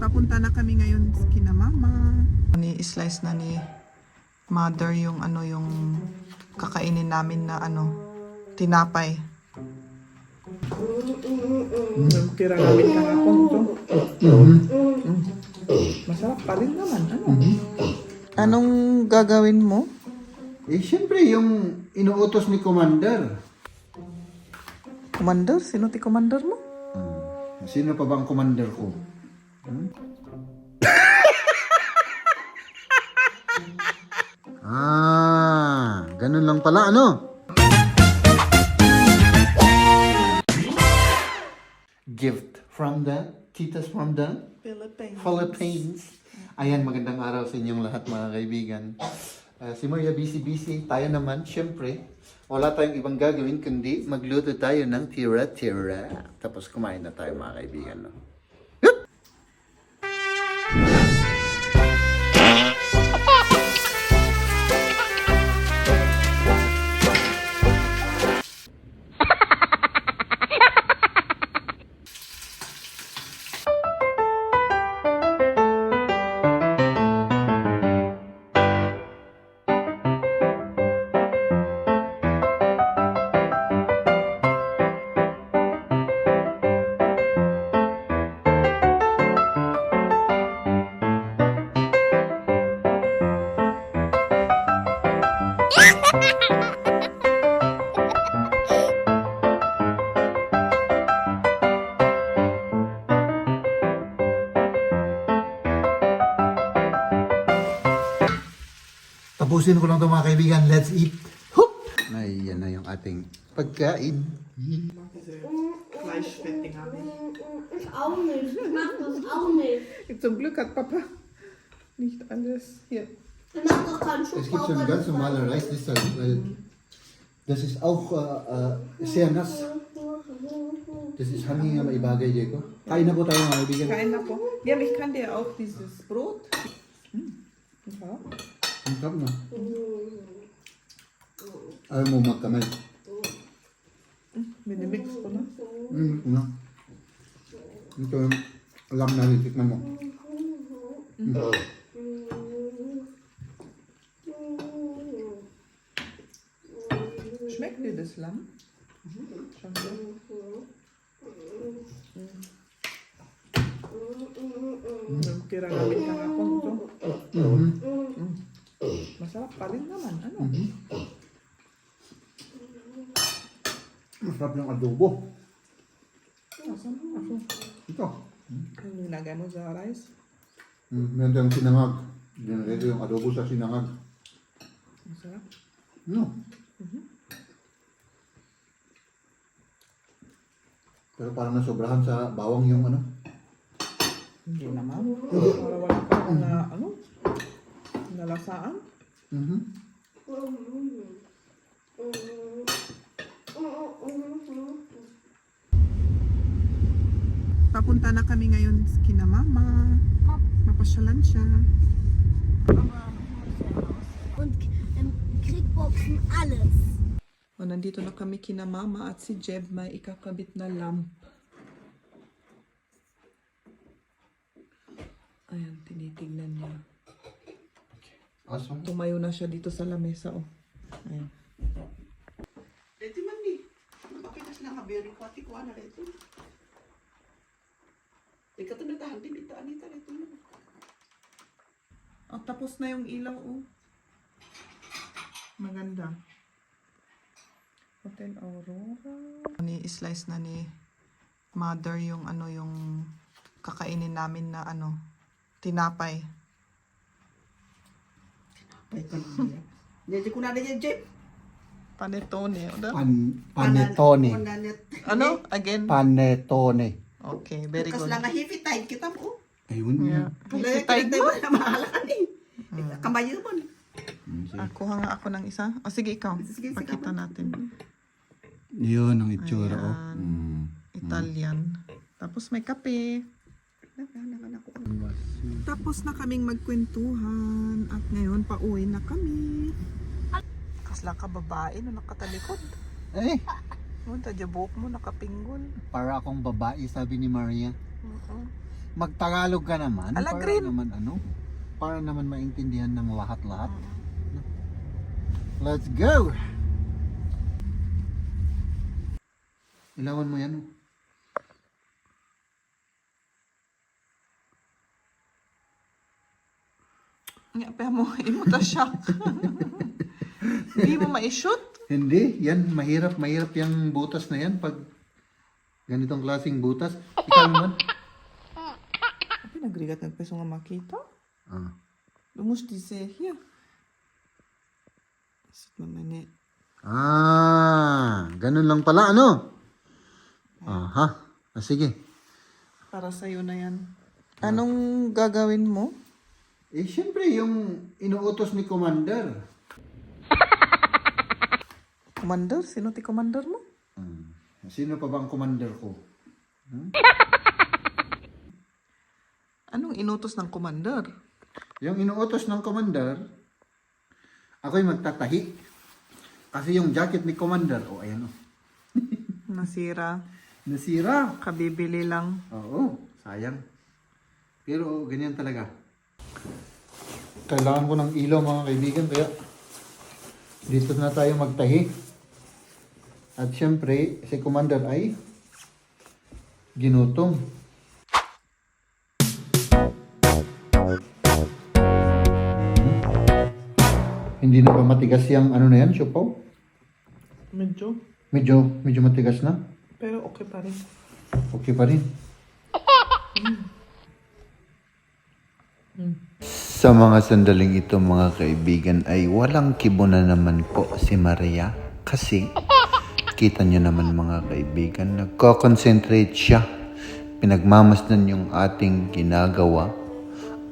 Papunta na kami ngayon kina mama. Ni slice na ni mother yung ano yung kakainin namin na ano tinapay. Tira namin kahapon ito. Masarap pa rin naman. Ano? Anong gagawin mo? Eh, syempre, yung inuutos ni Commander. Commander? Sino ti commander mo? Hmm. Sino pa bang commander ko? Hmm? ah, ganun lang pala, ano? Gift from the titas from the Philippines. Philippines. Ayan, magandang araw sa inyong lahat mga kaibigan. Ah, si Maria busy-busy. Tayo naman, syempre, wala tayong ibang gagawin kundi magluto tayo ng tira-tira. Tapos kumain na tayo mga kaibigan. No? Tapusin ko lang ito mga kaibigan. Let's eat. Hoop! Ay, yan na yung ating pagkain. Fleischfetting habe ich. Ich auch nicht. Ich mach das auch nicht. Zum Glück hat Papa nicht alles hier. Ich mach doch keinen Es gibt so ein ganz normaler Reisdessert, weil das ist auch äh, äh, sehr nass. Das ist hanging am ibagay, Diego. Kain na po tayo mga kaibigan. Po. Ja, ich kann dir auch dieses Brot. Hm. Ja. Ang sarap na. Ayaw mo magkamay. Minimix ko na. Mm, na. Ito yung alam na titikman mo. Mm. So. Mm. Tira namin kahapon ito. Masarap pa rin naman. Ano? Masarap yung adobo. Asan mo? Aso. Ito. Yung nilagay mo sa rice. Mm, meron tayong sinangag. Dinagay yung adobo sa sinangag. Masarap. No. Pero parang nasobrahan sa bawang yung ano. Hindi naman. Para wala pa akong na, ano? Nalasaan. Mhm. Papunta na kami ngayon kina mama. Mapasyalan siya. Und ähm, Kriegboxen alles. O, nandito na kami kina mama at si Jeb may ikakabit na lamp. Ayan, tinitignan niya. Awesome. Tumayo na siya dito sa lamesa, oh. Ayan. Dito man ni. Bakit na sila kabiri ko? Ati ko na dito. Ikaw ito natahan din ito. Anita dito. Oh, tapos na yung ilaw, oh. Maganda. Hotel Aurora. Ni slice na ni mother yung ano yung kakainin namin na ano tinapay. Jadi ko na din Jeep. Panetone. Ano? Pan panetone. Ano? Again? Panetone. Okay, very good. lang nga heavy tide kita mo. Ayun Yeah. yeah. Kaya Tayo kita mo mo. Ako nga ako ng isa. O sige, ikaw. Sige, sige, Pakita natin. Yun ang itsura, oh. Ayan. Mm. Italian. Tapos may kape. Tapos na kaming magkwentuhan. At ngayon, pauwi na kami. Kasla ka babae no nakatalikod. Eh, tadya buhok mo, nakapinggol. para akong babae, sabi ni Maria. Oo. Magtagalog ka naman. Ala, para naman ano, para naman maintindihan ng lahat-lahat. Let's go! Ilawan mo yan. oh. Nga pa mo, imuta siya. Hindi mo ma-shoot? Hindi, yan, mahirap, mahirap yung butas na yan pag ganitong klaseng butas. Ikaw naman. Pinagrigat nagpeso nga makita. Ah. Lumus di siya. Mamani. Ah, ganun lang pala, ano? Aha. Ah, sige. Para sa'yo na yan. Anong gagawin mo? Eh, syempre, yung inuutos ni Commander. Commander? Sino ti commander mo? Hmm. Sino pa bang commander ko? Anong inutos ng commander? Yung inuutos ng commander, ako'y magtatahi. Kasi yung jacket ni commander, oh, ayan oh. Nasira. Nasira. Kabibili lang. Oo, sayang. Pero ganyan talaga. Kailangan ko ng ilaw mga kaibigan, kaya dito na tayo magtahi. At syempre, si Commander ay ginutom. Hindi na ba matigas yung ano na yan, Siopaw? Medyo. Medyo, medyo matigas na. Pero okay pa rin. Okay pa rin. Sa mga sandaling ito mga kaibigan ay walang kibo na naman po si Maria kasi kita niyo naman mga kaibigan nagko-concentrate siya pinagmamasdan yung ating ginagawa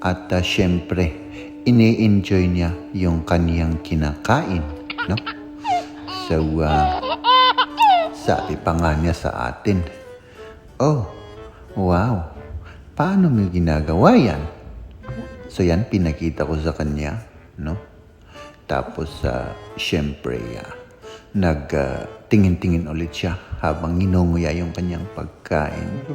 at uh, syempre ini-enjoy niya yung kaniyang kinakain no? So uh, sabi pa nga niya sa atin oh wow. Paano mo ginagawa yan? So yan, pinakita ko sa kanya, no? Tapos, uh, syempre, uh, nag-tingin-tingin ulit siya habang inunguya yung kanyang pagkain.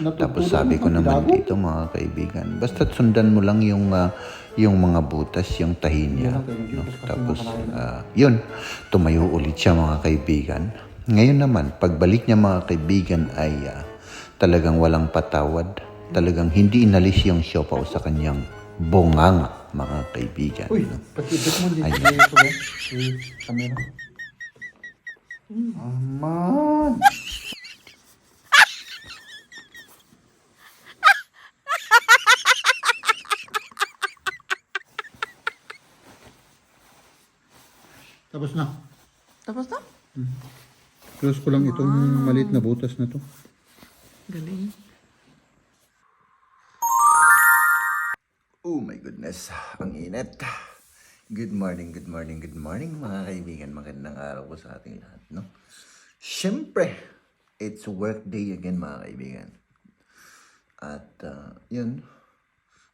No? Tapos sabi ko naman dito mga kaibigan, basta't sundan mo lang yung ah, yung mga butas, yung tahi niya. No? Tapos ah, yun, tumayo ulit siya mga kaibigan. Ngayon naman, pagbalik niya mga kaibigan ay ah, talagang walang patawad. Talagang hindi inalis yung siopaw sa kanyang bonganga mga kaibigan. Uy, no? pati ibig mo din. Ay. Ito ba? Eh, camera. Aman! Tapos na. Tapos na? Close ko lang itong maliit na butas na to. Galing. Oh my goodness, ang init. Good morning, good morning, good morning mga kaibigan. Magandang araw po sa ating lahat, no? Siyempre, it's work day again mga kaibigan. At uh, yun,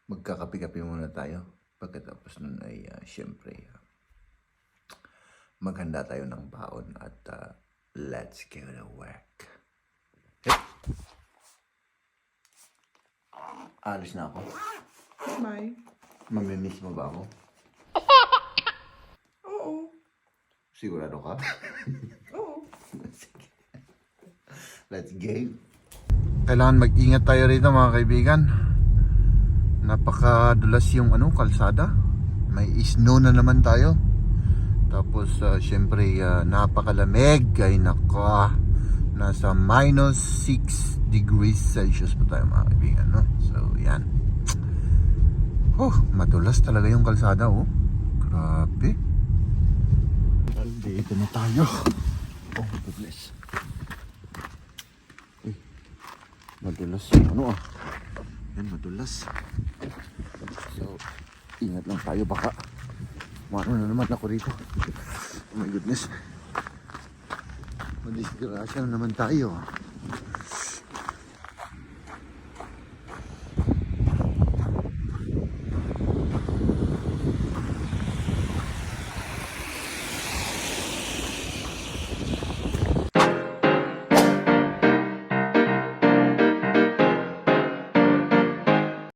magkakapi-kapi muna tayo. Pagkatapos nun ay uh, siyempre, uh, maghanda tayo ng baon at uh, let's go to work. Alis na ako. Bye. Mamimiss mo ba ako? Oo. Sigurado ka? Oo. Sige. Let's go. Kailangan mag-ingat tayo rito mga kaibigan. Napakadulas yung ano, kalsada. May snow na naman tayo. Tapos uh, syempre uh, napakalamig. Ay nako. Nasa minus 6 degrees Celsius pa tayo mga kaibigan. No? So yan. Oh, madulas talaga yung kalsada oh. Grabe. Dito na tayo. Oh, goodness. Madulas yung ano ah. Yan, madulas. So, ingat lang tayo baka. Mano na naman ako rito. Oh my goodness. Madisgrasya na naman tayo.